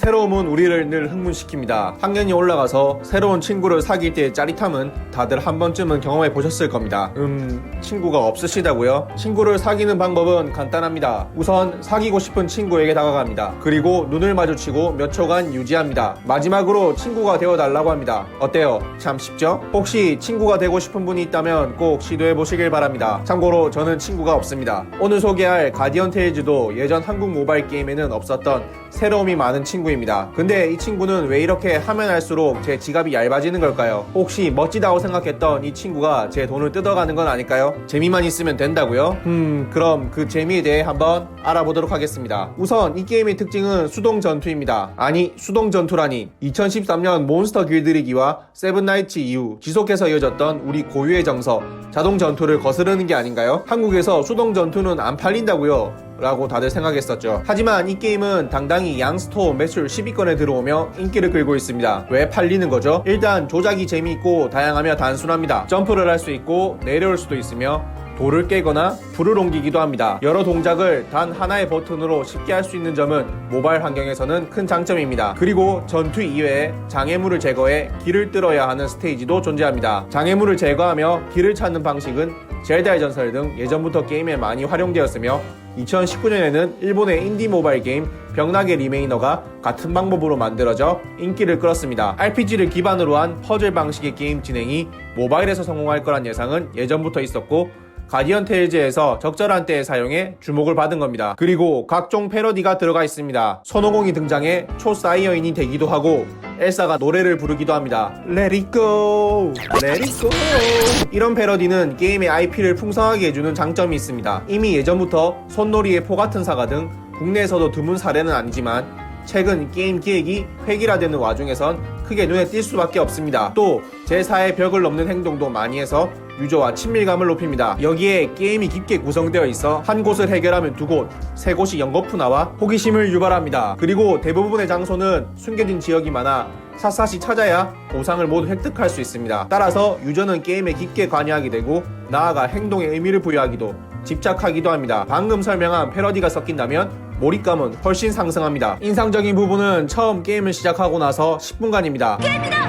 새로움은 우리를 늘 흥분시킵니다. 학년이 올라가서 새로운 친구를 사귈 때의 짜릿함은 다들 한 번쯤은 경험해 보셨을 겁니다. 음, 친구가 없으시다고요? 친구를 사귀는 방법은 간단합니다. 우선 사귀고 싶은 친구에게 다가갑니다. 그리고 눈을 마주치고 몇 초간 유지합니다. 마지막으로 친구가 되어 달라고 합니다. 어때요? 참 쉽죠? 혹시 친구가 되고 싶은 분이 있다면 꼭 시도해 보시길 바랍니다. 참고로 저는 친구가 없습니다. 오늘 소개할 가디언 테일즈도 예전 한국 모바일 게임에는 없었던 새로움이 많은 친구입니다. 근데 이 친구는 왜 이렇게 하면 할수록 제 지갑이 얇아지는 걸까요? 혹시 멋지다고 생각했던 이 친구가 제 돈을 뜯어가는 건 아닐까요? 재미만 있으면 된다고요? 음, 그럼 그 재미에 대해 한번 알아보도록 하겠습니다. 우선 이 게임의 특징은 수동 전투입니다. 아니, 수동 전투라니. 2013년 몬스터 길들이기와 세븐나이츠 이후 지속해서 이어졌던 우리 고유의 정서, 자동 전투를 거스르는 게 아닌가요? 한국에서 수동 전투는 안 팔린다고요? 라고 다들 생각했었죠. 하지만 이 게임은 당당히 양스토어 매출 10위권에 들어오며 인기를 끌고 있습니다. 왜 팔리는 거죠? 일단 조작이 재미있고 다양하며 단순합니다. 점프를 할 수 있고 내려올 수도 있으며 돌을 깨거나 불을 옮기기도 합니다. 여러 동작을 단 하나의 버튼으로 쉽게 할 수 있는 점은 모바일 환경에서는 큰 장점입니다. 그리고 전투 이외에 장애물을 제거해 길을 뚫어야 하는 스테이지도 존재합니다. 장애물을 제거하며 길을 찾는 방식은 젤다의 전설 등 예전부터 게임에 많이 활용되었으며 2019년에는 일본의 인디 모바일 게임 병나게 리메이너가 같은 방법으로 만들어져 인기를 끌었습니다. RPG를 기반으로 한 퍼즐 방식의 게임 진행이 모바일에서 성공할 거란 예상은 예전부터 있었고 가디언 테일즈에서 적절한 때에 사용해 주목을 받은 겁니다. 그리고 각종 패러디가 들어가 있습니다. 손오공이 등장해 초사이어인이 되기도 하고 엘사가 노래를 부르기도 합니다. Let it go, let it go. 이런 패러디는 게임의 IP를 풍성하게 해주는 장점이 있습니다. 이미 예전부터 손놀이의 포 같은 사가 등 국내에서도 드문 사례는 아니지만 최근 게임 기획이 획일화되는 와중에선 크게 눈에 띌 수밖에 없습니다. 또 제4의 벽을 넘는 행동도 많이 해서 유저와 친밀감을 높입니다. 여기에 게임이 깊게 구성되어 있어 한 곳을 해결하면 두 곳, 세 곳이 연거푸 나와 호기심을 유발합니다. 그리고 대부분의 장소는 숨겨진 지역이 많아 샅샅이 찾아야 보상을 모두 획득할 수 있습니다. 따라서 유저는 게임에 깊게 관여하게 되고 나아가 행동에 의미를 부여하기도 집착하기도 합니다. 방금 설명한 패러디가 섞인다면 몰입감은 훨씬 상승합니다. 인상적인 부분은 처음 게임을 시작하고 나서 10분간입니다.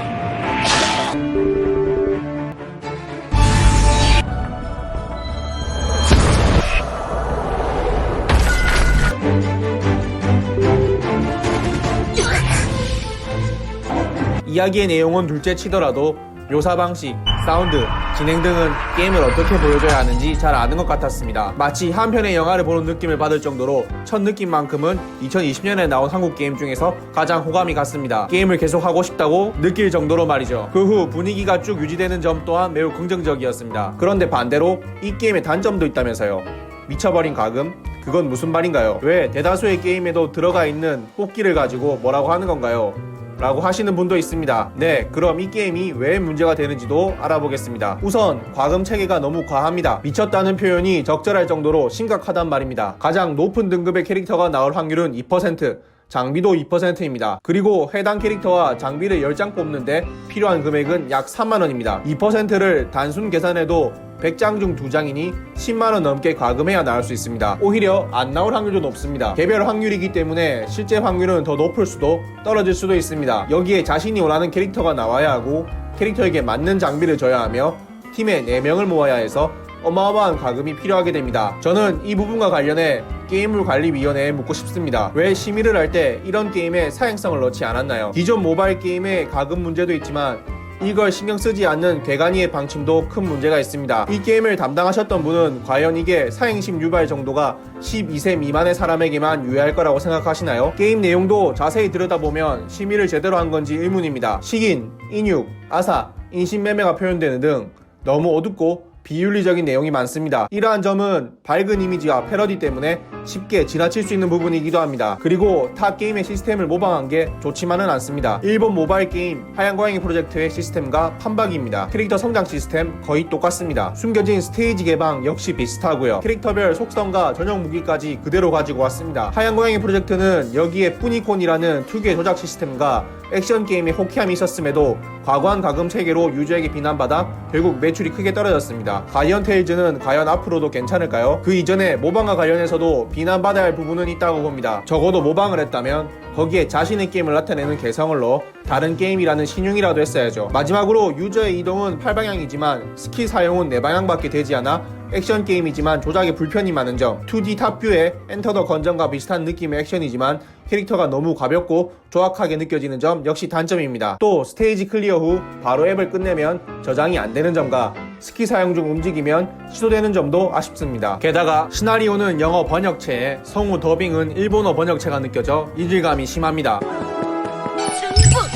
이야기의 내용은 둘째 치더라도 묘사 방식, 사운드, 진행 등은 게임을 어떻게 보여줘야 하는지 잘 아는 것 같았습니다. 마치 한 편의 영화를 보는 느낌을 받을 정도로 첫 느낌만큼은 2020년에 나온 한국 게임 중에서 가장 호감이 갔습니다. 게임을 계속 하고 싶다고 느낄 정도로 말이죠. 그 후 분위기가 쭉 유지되는 점 또한 매우 긍정적이었습니다. 그런데 반대로 이 게임의 단점도 있다면서요. 미쳐버린 가금? 그건 무슨 말인가요? 왜 대다수의 게임에도 들어가 있는 뽑기를 가지고 뭐라고 하는 건가요? 라고 하시는 분도 있습니다. 네, 그럼 이 게임이 왜 문제가 되는지도 알아보겠습니다. 우선 과금 체계가 너무 과합니다. 미쳤다는 표현이 적절할 정도로 심각하단 말입니다. 가장 높은 등급의 캐릭터가 나올 확률은 2%. 장비도 2%입니다. 그리고 해당 캐릭터와 장비를 10장 뽑는데 필요한 금액은 약 3만원입니다. 2%를 단순 계산해도 100장 중 2장이니 10만원 넘게 과금해야 나올 수 있습니다. 오히려 안 나올 확률도 높습니다. 개별 확률이기 때문에 실제 확률은 더 높을 수도 떨어질 수도 있습니다. 여기에 자신이 원하는 캐릭터가 나와야 하고 캐릭터에게 맞는 장비를 줘야 하며 팀에 4명을 모아야 해서 어마어마한 과금이 필요하게 됩니다. 저는 이 부분과 관련해 게임물 관리위원회에 묻고 싶습니다. 왜 심의를 할 때 이런 게임에 사행성을 넣지 않았나요? 기존 모바일 게임의 과금 문제도 있지만 이걸 신경 쓰지 않는 괴간이의 방침도 큰 문제가 있습니다. 이 게임을 담당하셨던 분은 과연 이게 사행심 유발 정도가 12세 미만의 사람에게만 유효할 거라고 생각하시나요? 게임 내용도 자세히 들여다보면 심의를 제대로 한 건지 의문입니다. 식인, 인육, 아사, 인신매매가 표현되는 등 너무 어둡고 비윤리적인 내용이 많습니다. 이러한 점은 밝은 이미지와 패러디 때문에 쉽게 지나칠 수 있는 부분이기도 합니다. 그리고 타 게임의 시스템을 모방한 게 좋지만은 않습니다. 일본 모바일 게임 하얀 고양이 프로젝트의 시스템과 판박입니다. 캐릭터 성장 시스템 거의 똑같습니다. 숨겨진 스테이지 개방 역시 비슷하고요. 캐릭터별 속성과 전용 무기까지 그대로 가지고 왔습니다. 하얀 고양이 프로젝트는 여기에 뿌니콘이라는 특유의 조작 시스템과 액션 게임에 호기함이 있었음에도 과거한 가금 체계로 유저에게 비난받아 결국 매출이 크게 떨어졌습니다. 가디언 테일즈는 과연 앞으로도 괜찮을까요? 그 이전에 모방과 관련해서도 비난받아야 할 부분은 있다고 봅니다. 적어도 모방을 했다면 거기에 자신의 게임을 나타내는 개성을 넣어 다른 게임이라는 신용이라도 했어야죠. 마지막으로 유저의 이동은 팔방향이지만 스킬 사용은 네 방향밖에 되지 않아 액션 게임이지만 조작에 불편이 많은 점 2D 탑뷰의 엔터 더 건전과 비슷한 느낌의 액션이지만 캐릭터가 너무 가볍고 조악하게 느껴지는 점 역시 단점입니다. 또 스테이지 클리어 후 바로 앱을 끝내면 저장이 안 되는 점과 스킬 사용 중 움직이면 취소되는 점도 아쉽습니다. 게다가 시나리오는 영어 번역체에 성우 더빙은 일본어 번역체가 느껴져 이질감이 심합니다.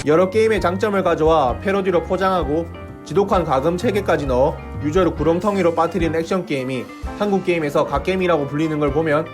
여러 게임의 장점을 가져와 패러디로 포장하고 지독한 가금 체계까지 넣어 유저를 구렁텅이로 빠뜨리는 액션 게임이 한국 게임에서 갓게임이라고 불리는 걸 보면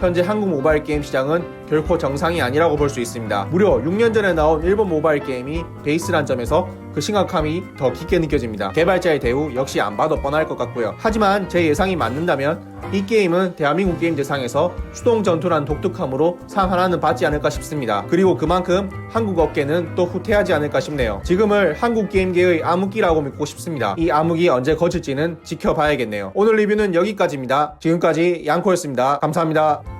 현재 한국 모바일 게임 시장은 결코 정상이 아니라고 볼 수 있습니다. 무려 6년 전에 나온 일본 모바일 게임이 베이스란 점에서 그 심각함이 더 깊게 느껴집니다. 개발자의 대우 역시 안 봐도 뻔할 것 같고요. 하지만 제 예상이 맞는다면 이 게임은 대한민국 게임 대상에서 수동 전투란 독특함으로 상 하나는 받지 않을까 싶습니다. 그리고 그만큼 한국 업계는 또 후퇴하지 않을까 싶네요. 지금을 한국 게임계의 암흑기라고 믿고 싶습니다. 이 암흑이 언제 거칠지는 지켜봐야겠네요. 오늘 리뷰는 여기까지입니다. 지금까지 양코였습니다. 감사합니다.